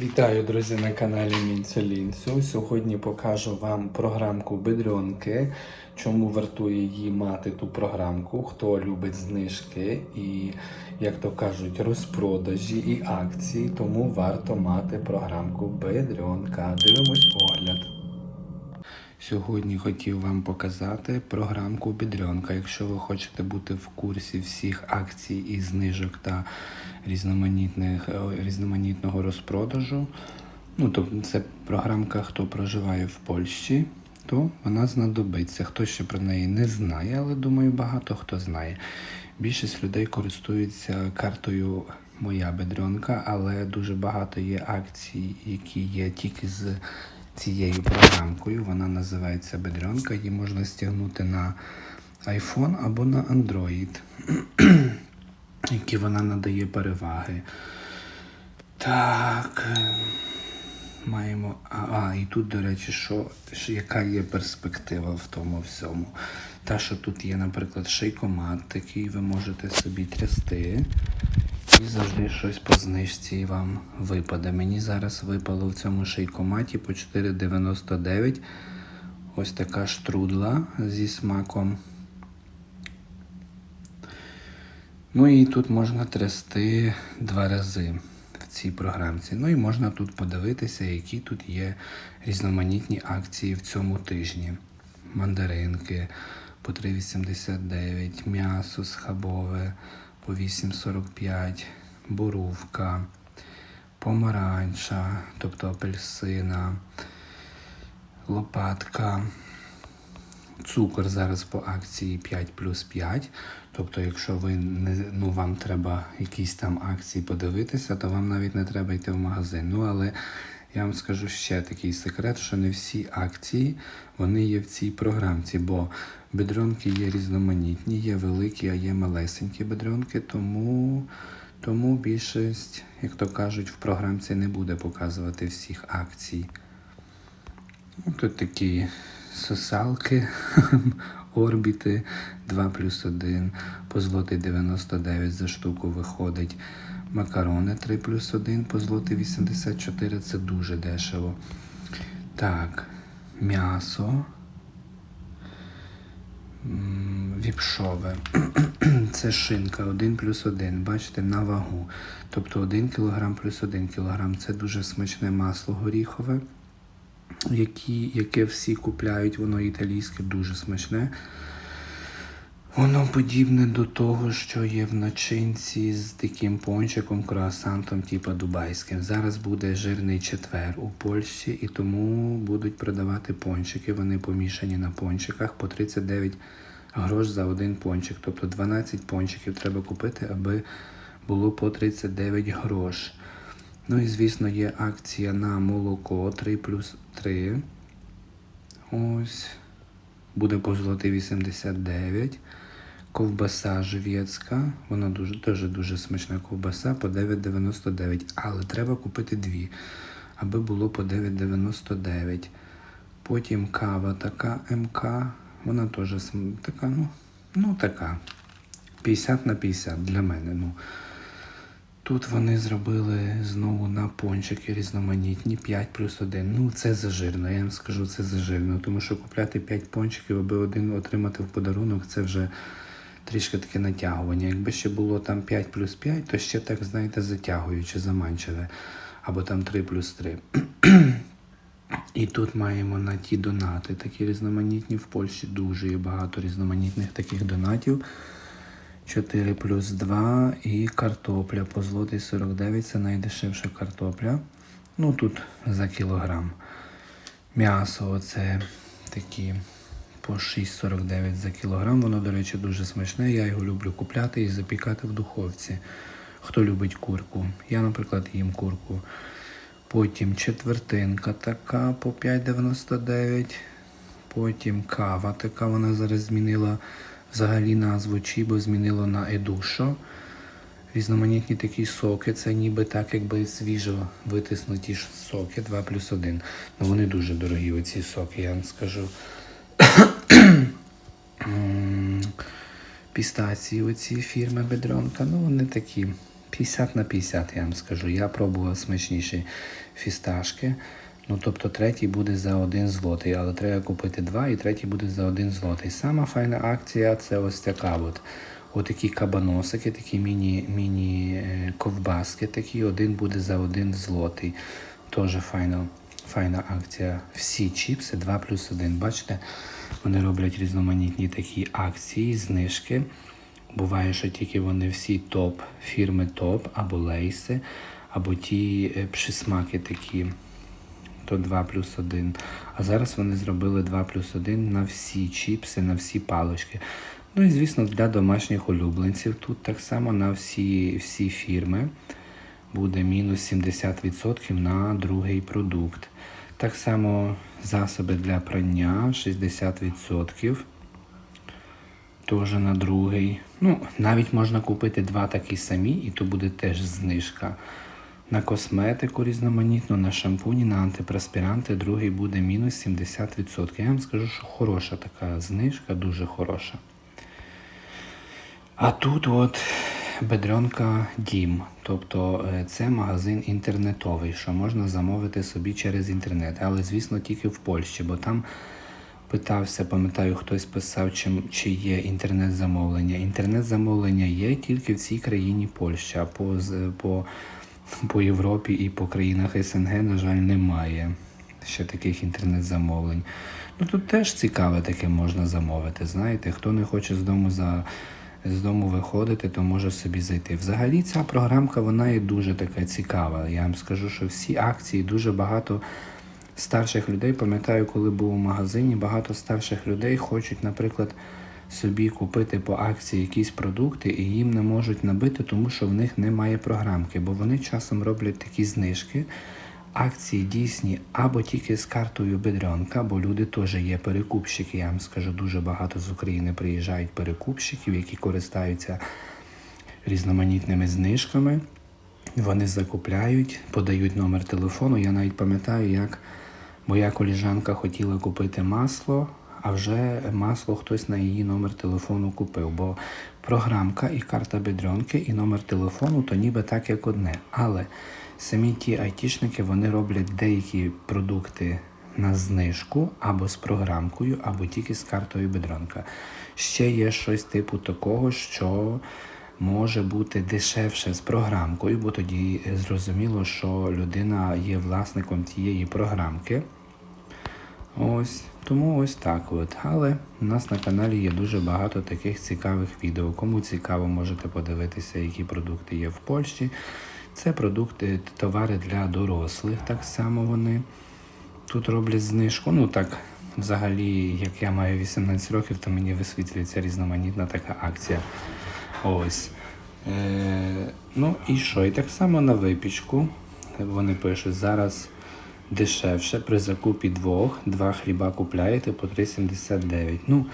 Вітаю, друзі, на каналі Мінцю Лінцю. Сьогодні покажу вам програмку Бедренки, чому вартує її мати ту програмку, хто любить знижки і, як то кажуть, розпродажі і акції, тому варто мати програмку Бедренка. Дивимось огляд. Сьогодні хотів вам показати програмку Бідрьонка. Якщо ви хочете бути в курсі всіх акцій і знижок та різноманітних, е, різноманітного розпродажу, ну то це програмка, хто проживає в Польщі, то вона знадобиться. Хто ще про неї не знає, але думаю, багато хто знає. Більшість людей користуються картою Моя Бедрьонка, але дуже багато є акцій, які є тільки з цією програмкою. Вона називається Бедрьонка. Її можна стягнути на iPhone або на Android, які вона надає переваги. Так. е, Маємо. А, і тут, до речі, що, що яка є перспектива в тому всьому. Та, що тут є, наприклад, шейкомат, такий ви можете собі трясти. І завжди щось по знижці вам випаде. Мені зараз випало в цьому шейкоматі по 4,99. Ось така штрудла зі смаком. Ну і тут можна трясти два рази в цій програмці. Ну і можна тут подивитися, які тут є різноманітні акції в цьому тижні. Мандаринки по 3,89, м'ясо схабове по 8,45, бурувка, помаранча, тобто апельсина, лопатка. Цукор зараз по акції 5 плюс 5. Тобто, якщо ви не, ну, вам треба якісь там акції подивитися, то вам навіть не треба йти в магазин. Ну, але я вам скажу ще такий секрет, що не всі акції вони є в цій програмці, бо бедронки є різноманітні, є великі, а є малесенькі бедронки, тому, тому більшість, як то кажуть, в програмці не буде показувати всіх акцій. Тут такі сосалки, орбіти 2 плюс 1, по злотий 99 за штуку виходить. Макарони 3 плюс 1, по злотий 84, це дуже дешево. Так, м'ясо. Віпшове. Це шинка 1 плюс 1, бачите, на вагу. Тобто 1 кг плюс 1 кг. Це дуже смачне масло горіхове які, яке всі купляють, воно італійське, дуже смачне. Воно подібне до того, що є в начинці з таким пончиком, круасантом, типу дубайським. Зараз буде жирний четвер у Польщі, і тому будуть продавати пончики. Вони помішані на пончиках по 39 грош за один пончик. Тобто 12 пончиків треба купити, аби було по 39 грош. Ну і звісно, є акція на молоко 3 плюс 3. Ось. Буде по злоти 89. Ковбаса живецька. Вона дуже, дуже дуже смачна ковбаса по 9,99. Але треба купити дві, аби було по 9,99. Потім кава така МК. Вона теж така, ну, ну така. 50 на 50 для мене. ну. Тут вони зробили знову на пончики різноманітні 5 плюс 1. Ну, це зажирно, я вам скажу, це зажирно. Тому що купляти 5 пончиків, аби один отримати в подарунок, це вже трішки таке натягування. Якби ще було там 5 плюс 5, то ще так, знаєте, затягуюче, заманчиве. Або там 3 плюс 3. І тут маємо на ті донати, такі різноманітні в Польщі дуже є багато різноманітних таких донатів. 4 плюс 2 і картопля по злотий 49 це найдешевша картопля. Ну тут за кілограм. М'ясо оце такі по 6,49 за кілограм. Воно, до речі, дуже смачне. Я його люблю купляти і запікати в духовці. Хто любить курку. Я, наприклад, їм курку. Потім четвертинка така по 5,99. Потім кава така, вона зараз змінила взагалі назву Чібо, змінило на Едушо. Різноманітні такі соки, це ніби так, якби свіжо витиснуті соки 2 плюс 1. Ну вони дуже дорогі, оці соки, я вам скажу. Пістації оці фірми Бедронка, ну вони такі 50 на 50, я вам скажу. Я пробував смачніші фісташки. Ну, тобто третій буде за один злотий, але треба купити два, і третій буде за один злотий. Сама файна акція це ось така от. Отакі кабаносики, такі міні, міні е, такі, один буде за один злотий. Теж файна, файна акція. Всі чіпси 2 плюс 1. Бачите, вони роблять різноманітні такі акції, знижки. Буває, що тільки вони всі топ, фірми топ, або лейси, або ті е, присмаки такі то 2 плюс 1. А зараз вони зробили 2 плюс 1 на всі чіпси, на всі палички. Ну і звісно, для домашніх улюбленців тут так само на всі, всі фірми буде мінус 70% на другий продукт. Так само засоби для прання 60%. Теж на другий. Ну, навіть можна купити два такі самі, і то буде теж знижка. На косметику різноманітну, на шампуні, на антипреспіранти другий буде мінус 70%. Я вам скажу, що хороша така знижка, дуже хороша. А тут от бедренка Дім. Тобто е, це магазин інтернетовий, що можна замовити собі через інтернет. Але, звісно, тільки в Польщі, бо там питався, пам'ятаю, хтось писав, чи, чи є інтернет-замовлення. Інтернет-замовлення є тільки в цій країні Польща. По, по, по Європі і по країнах СНГ, на жаль, немає ще таких інтернет-замовлень. Ну тут теж цікаве таке можна замовити. Знаєте, хто не хоче з дому за. З дому виходити, то може собі зайти. Взагалі ця програмка вона є дуже така цікава. Я вам скажу, що всі акції дуже багато старших людей. Пам'ятаю, коли був у магазині, багато старших людей хочуть, наприклад, собі купити по акції якісь продукти, і їм не можуть набити, тому що в них немає програмки, бо вони часом роблять такі знижки. Акції дійсні або тільки з картою бедренка, бо люди теж є перекупщики. Я вам скажу, дуже багато з України приїжджають перекупщиків, які користаються різноманітними знижками. Вони закупляють, подають номер телефону. Я навіть пам'ятаю, як моя коліжанка хотіла купити масло, а вже масло хтось на її номер телефону купив. Бо програмка і карта бедренки, і номер телефону то ніби так, як одне. Але самі ті айтішники вони роблять деякі продукти на знижку або з програмкою, або тільки з картою бедронка. Ще є щось типу такого, що може бути дешевше з програмкою, бо тоді зрозуміло, що людина є власником тієї програмки. Ось, тому ось так от. Але у нас на каналі є дуже багато таких цікавих відео. Кому цікаво, можете подивитися, які продукти є в Польщі. Це продукти, товари для дорослих, так само вони тут роблять знижку. Ну так, взагалі, як я маю 18 років, то мені висвітлюється різноманітна така акція. Ось. Е, ну і що? І так само на випічку. Вони пишуть зараз дешевше при закупі двох, два хліба купляєте по 3,79. Ну,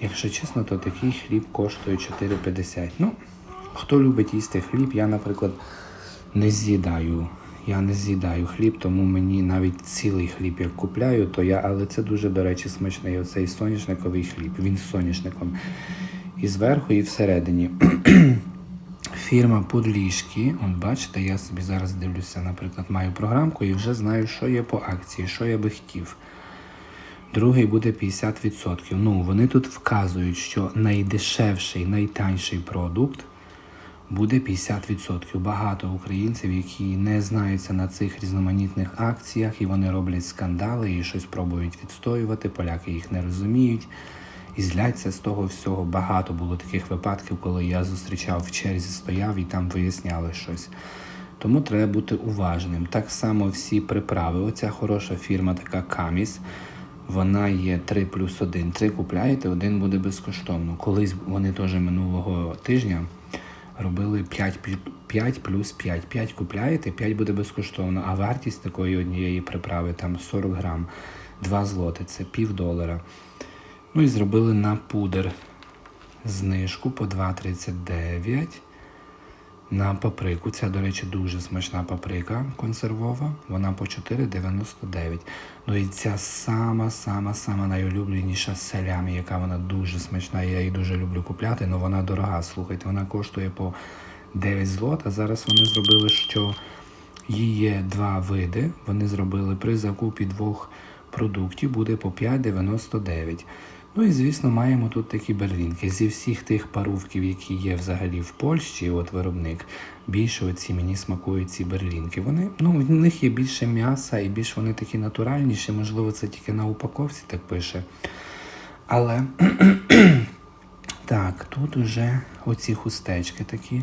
якщо чесно, то такий хліб коштує 4,50. Ну, хто любить їсти хліб, я, наприклад, не з'їдаю. Я не з'їдаю хліб, тому мені навіть цілий хліб як купляю, то я, але це дуже, до речі, смачний оцей соняшниковий хліб. Він з соняшником. І зверху, і всередині. Фірма Подліжки, от бачите, я собі зараз дивлюся, наприклад, маю програмку і вже знаю, що є по акції, що я би хотів. Другий буде 50%. Ну, вони тут вказують, що найдешевший, найтанший продукт буде 50%. Багато українців, які не знаються на цих різноманітних акціях, і вони роблять скандали і щось пробують відстоювати. Поляки їх не розуміють. І зляться з того всього. Багато було таких випадків, коли я зустрічав в черзі, стояв і там виясняли щось. Тому треба бути уважним. Так само всі приправи. Оця хороша фірма, така Каміс, вона є 3 плюс 1. 3 купляєте, один буде безкоштовно. Колись вони теж минулого тижня робили 5, 5 плюс 5. 5 купляєте, 5 буде безкоштовно. А вартість такої однієї приправи там 40 грам, 2 злоти, це пів долара. Ну і зробили на пудер знижку по 2,39. На паприку. Ця, до речі, дуже смачна паприка консервова. Вона по 4,99. Ну і ця сама-сама-сама найулюбленіша селямі, яка вона дуже смачна. Я її дуже люблю купляти, але вона дорога. Слухайте, вона коштує по 9 злот, а зараз вони зробили, що її є два види. Вони зробили при закупі двох продуктів буде по 5,99. Ну і звісно, маємо тут такі берлінки. Зі всіх тих парувків, які є взагалі в Польщі, от виробник, більше оці мені смакують ці берлінки. Вони, ну, в них є більше м'яса і більш вони такі натуральніші. Можливо, це тільки на упаковці так пише. Але так, тут уже оці хустечки такі.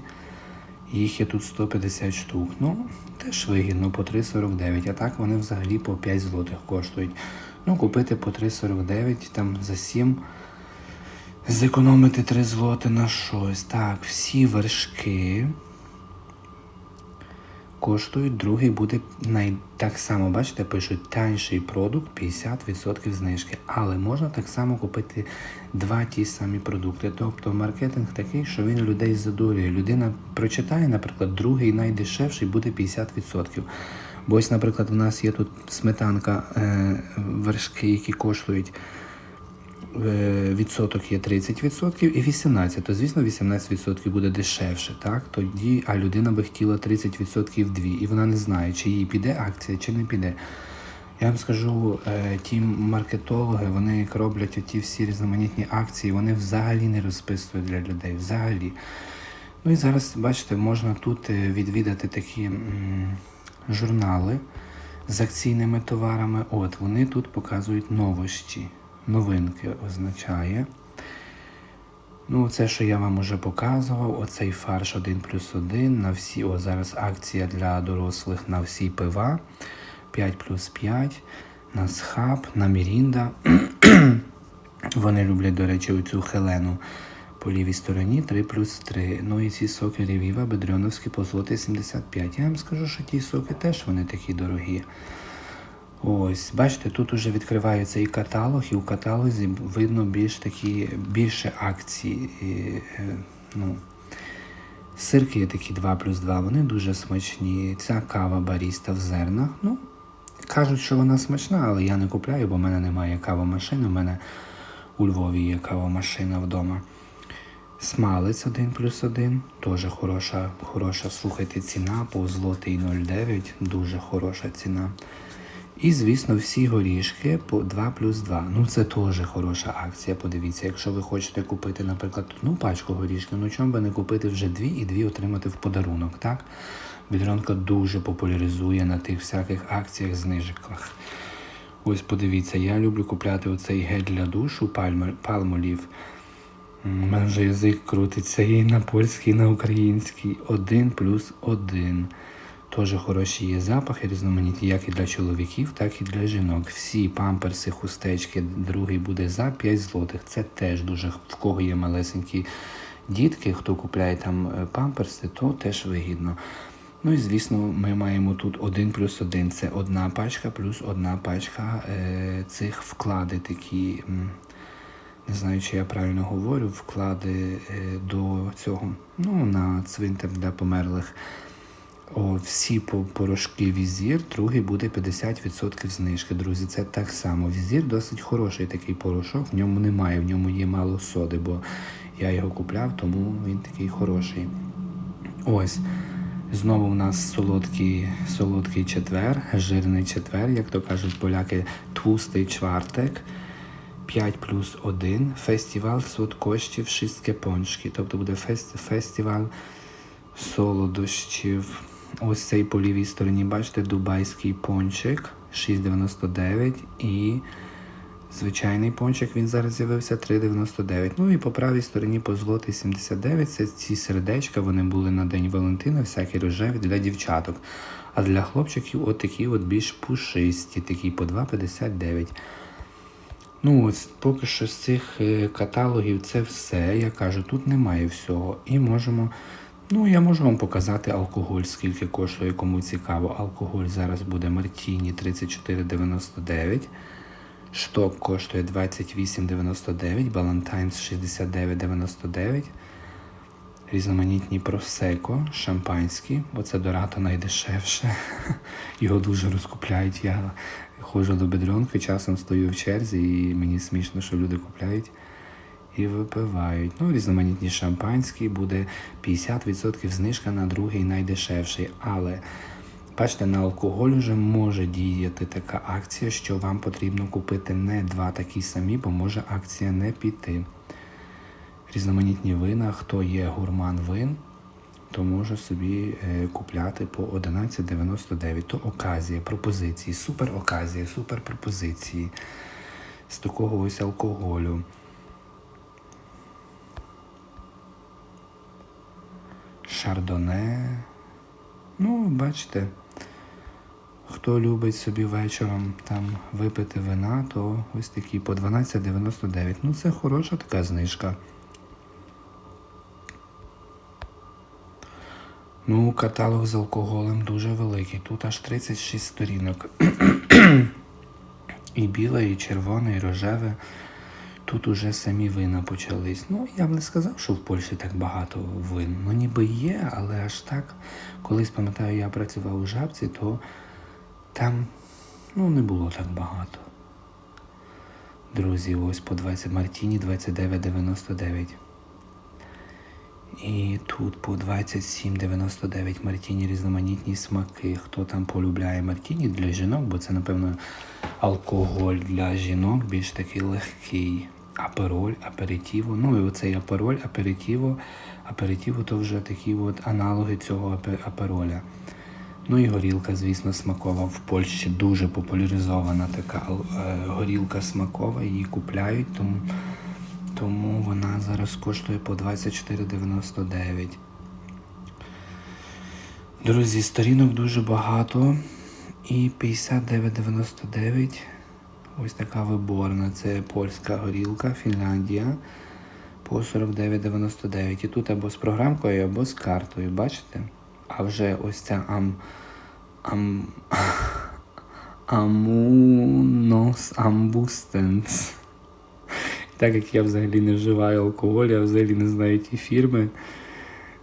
Їх є тут 150 штук. Ну, теж вигідно по 3,49, а так вони взагалі по 5 злотих коштують. Ну, купити по 3,49, там за 7, зекономити 3 злоти на щось. Так, всі вершки коштують, другий буде най... так само, бачите, пишуть танший продукт 50% знижки. Але можна так само купити два ті самі продукти. Тобто маркетинг такий, що він людей задурює. Людина прочитає, наприклад, другий найдешевший буде 50%. Бо ось, наприклад, у нас є тут сметанка, е, вершки, які коштують е, відсоток є 30% і 18%, то звісно 18% буде дешевше, так? Тоді, а людина би хотіла 30% дві, і вона не знає, чи їй піде акція, чи не піде. Я вам скажу, е, ті маркетологи, вони як роблять ті всі різноманітні акції, вони взагалі не розписують для людей. Взагалі. Ну і зараз, бачите, можна тут відвідати такі журнали з акційними товарами. От вони тут показують новості. Новинки означає. Ну, це, що я вам уже показував, оцей фарш 1 плюс 1 на всі, о, зараз акція для дорослих на всі пива. 5 плюс 5, на схаб, на Мірінда. Вони люблять, до речі, оцю Хелену по лівій стороні 3 плюс 3. Ну і ці соки Ревіва, Бедрьоновські по злоти 75. Я вам скажу, що ті соки теж вони такі дорогі. Ось, бачите, тут уже відкривається і каталог, і у каталозі видно більш такі, більше акцій. І, е, ну, Сирки є такі 2 плюс 2, вони дуже смачні. Ця кава баріста в зернах. Ну, кажуть, що вона смачна, але я не купляю, бо в мене немає кавомашини. У мене у Львові є кавомашина вдома. Смалець 1 плюс 1, теж хороша, хороша, слухайте, ціна, по злотий 0,9, дуже хороша ціна. І, звісно, всі горішки по 2 плюс 2. Ну, це теж хороша акція. Подивіться, якщо ви хочете купити, наприклад, одну пачку горішків, ну чому би не купити вже дві і дві отримати в подарунок, так? Бідронка дуже популяризує на тих всяких акціях, знижках. Ось подивіться, я люблю купляти оцей гель для душу Palmolive. У язик крутиться і на польський, і на український. Один плюс один. Теж хороші є запахи, різноманітні, як і для чоловіків, так і для жінок. Всі памперси, хустечки, другий буде за 5 злотих. Це теж дуже в кого є малесенькі дітки, хто купляє там е, памперси, то теж вигідно. Ну і звісно, ми маємо тут 1 плюс 1. Це одна пачка плюс одна пачка е, цих вклади такі. Не знаю, чи я правильно говорю, вклади е, до цього, ну, на цвинтар для померлих. О, всі порошки візір, другий буде 50% знижки. Друзі, це так само. Візір досить хороший такий порошок, в ньому немає, в ньому є мало соди, бо я його купляв, тому він такий хороший. Ось. Знову в нас солодкий, солодкий четвер, жирний четвер, як то кажуть поляки, твустий чвартек. 5 плюс 1. Фестиваль сладкощів wszystkie пончки. Тобто буде фест, фестиваль солодощів. Ось цей по лівій стороні, бачите, дубайський пончик 6,99 і звичайний пончик, він зараз з'явився 3,99. Ну і по правій стороні по злотий 79. Це ці сердечка, вони були на День Валентина, всякі рожеві для дівчаток. А для хлопчиків от такі от більш пушисті, такі по 2,59. Ну, ось поки що з цих е, каталогів це все. Я кажу, тут немає всього. І можемо. Ну, я можу вам показати алкоголь, скільки коштує, кому цікаво. Алкоголь зараз буде Мартіні 34,99. Шток коштує 28,99, Балантайнс 69,99. Різноманітні просеко, шампанські. Оце Дорато найдешевше. Його дуже розкупляють. Я ходжу до бедренки, часом стою в черзі, і мені смішно, що люди купляють. і випивають. Ну, різноманітні шампанські буде 50% знижка на другий найдешевший. Але бачите, на алкоголь вже може діяти така акція, що вам потрібно купити не два такі самі, бо може акція не піти. Різноманітні вина, хто є гурман вин, то може собі е, купляти по 11,99. То оказія, пропозиції, супер оказія, супер пропозиції з такого ось алкоголю. Шардоне. Ну, бачите, хто любить собі вечором там випити вина, то ось такі по 12,99. Ну, це хороша така знижка. Ну, каталог з алкоголем дуже великий. Тут аж 36 сторінок. і біле, і червоне, і рожеве. Тут уже самі вина почались. Ну, я б не сказав, що в Польщі так багато вин. Ну, ніби є, але аж так. Колись, пам'ятаю, я працював у жабці, то там ну, не було так багато. Друзі, ось по 20 Мартіні 29,99. І тут по 27,99 Мартіні різноманітні смаки. Хто там полюбляє Мартіні для жінок, бо це, напевно, алкоголь для жінок, більш такий легкий. Апероль, аперитіво. Ну і оцей апероль, аперитіво. Аперитіво то вже такі от аналоги цього апероля. Ну і горілка, звісно, смакова. В Польщі дуже популяризована така е, горілка смакова, її купляють, тому, тому вона зараз коштує по 24,99. Друзі, сторінок дуже багато. І 59,99. Ось така виборна. Це польська горілка, Фінляндія. По 49,99. І тут або з програмкою, або з картою. Бачите? А вже ось ця ам. ам Амунос Амбустенс. Так як я взагалі не вживаю алкоголь, я взагалі не знаю ті фірми,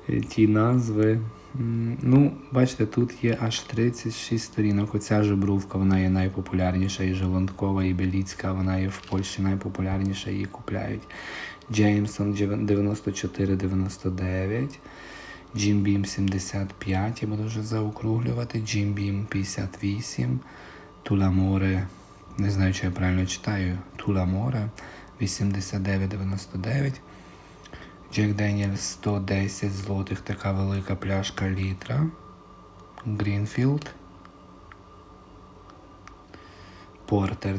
е, ті назви. Ну, бачите, тут є аж 36 сторінок. Оця жебрувка, вона є найпопулярніша, і Желонкова, і Беліцька, вона є в Польщі найпопулярніша, її купляють. Джеймсон 94,99. Jim Beam 75, я буду вже заокруглювати. Jim Beam 58. Туламоре, не знаю, чи я правильно читаю. Туламоре 89,99. Джек Деніел 110 злотих, така велика пляшка літра. Грінфілд. Портер.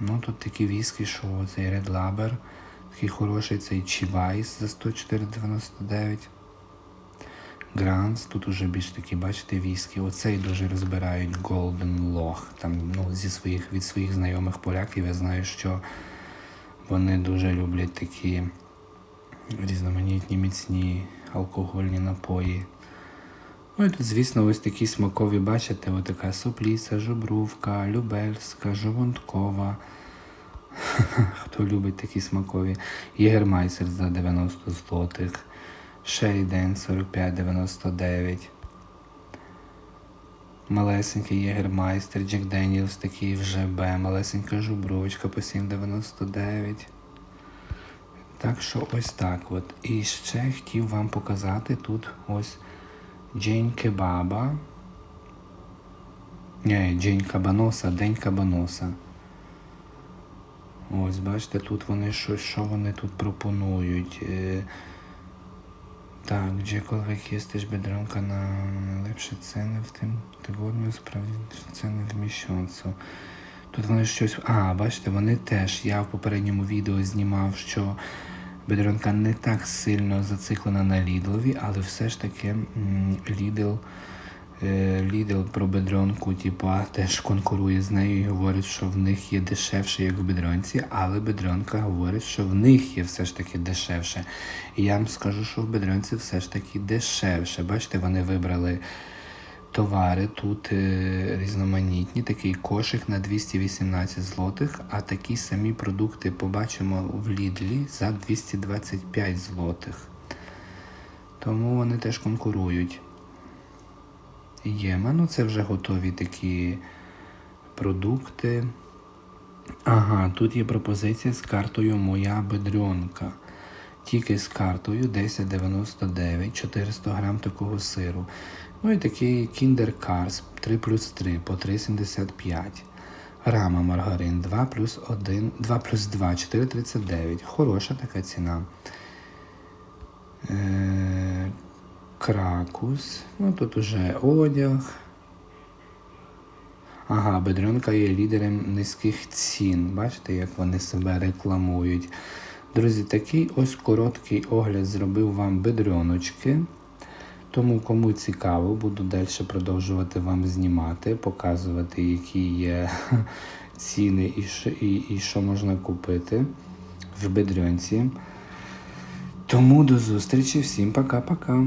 Ну тут такі віскі, що цей Red Label. Такий хороший цей Чівайс за 104,99. Гранс, тут уже більш такі, бачите, віскі. Оцей дуже розбирають Golden Log. Там, ну, зі своїх, від своїх знайомих поляків я знаю, що вони дуже люблять такі різноманітні міцні алкогольні напої. Ну і тут, звісно, ось такі смакові, бачите, ось така супліса, жубрувка, любельська, жовонткова. Хто любить такі смакові. Єгермайсер за 90 злотих. Шейден 45,99. Малесенький Єгермайстер, Джек Деніелс такий вже Б, малесенька жубровочка по 7,99. Так що ось так от. І ще хотів вам показати тут ось Джейн Кебаба. Ні, Джейн Кабаноса, День Кабаноса. Ось, бачите, тут вони щось, що вони тут пропонують. Так, gdziekolwiek jesteś бедронка на лепші ціни в тим tygodniu, справді ceny в miesiącu. Тут вони щось. А, бачите, вони теж. Я в попередньому відео знімав, що Бедронка не так сильно зациклена на Лідлові, але все ж таки Лідл, Лідл про бедронку, типа, теж конкурує з нею і говорить, що в них є дешевше, як в бедронці, але бедронка говорить, що в них є все ж таки дешевше. І я вам скажу, що в бедронці все ж таки дешевше. Бачите, вони вибрали товари тут е, різноманітні, такий кошик на 218 злотих, а такі самі продукти побачимо в Лідлі за 225 злотих. Тому вони теж конкурують. Єма, ну це вже готові такі продукти. Ага, тут є пропозиція з картою Моя бедренка. тільки з картою 10,99, 400 грам такого сиру. Ну і такий Kinder Cars 3 плюс 3 по 3,75. Рама маргарин 2 плюс 1, 2 плюс 2, 4,39. Хороша така ціна. Е, Кракус. Ну тут уже одяг. Ага, бедренка є лідером низьких цін. Бачите, як вони себе рекламують. Друзі, такий ось короткий огляд зробив вам бедреночки. Тому кому цікаво, буду далі продовжувати вам знімати, показувати, які є ціни і і, і що можна купити в бедренці. Тому до зустрічі, всім пока-пока.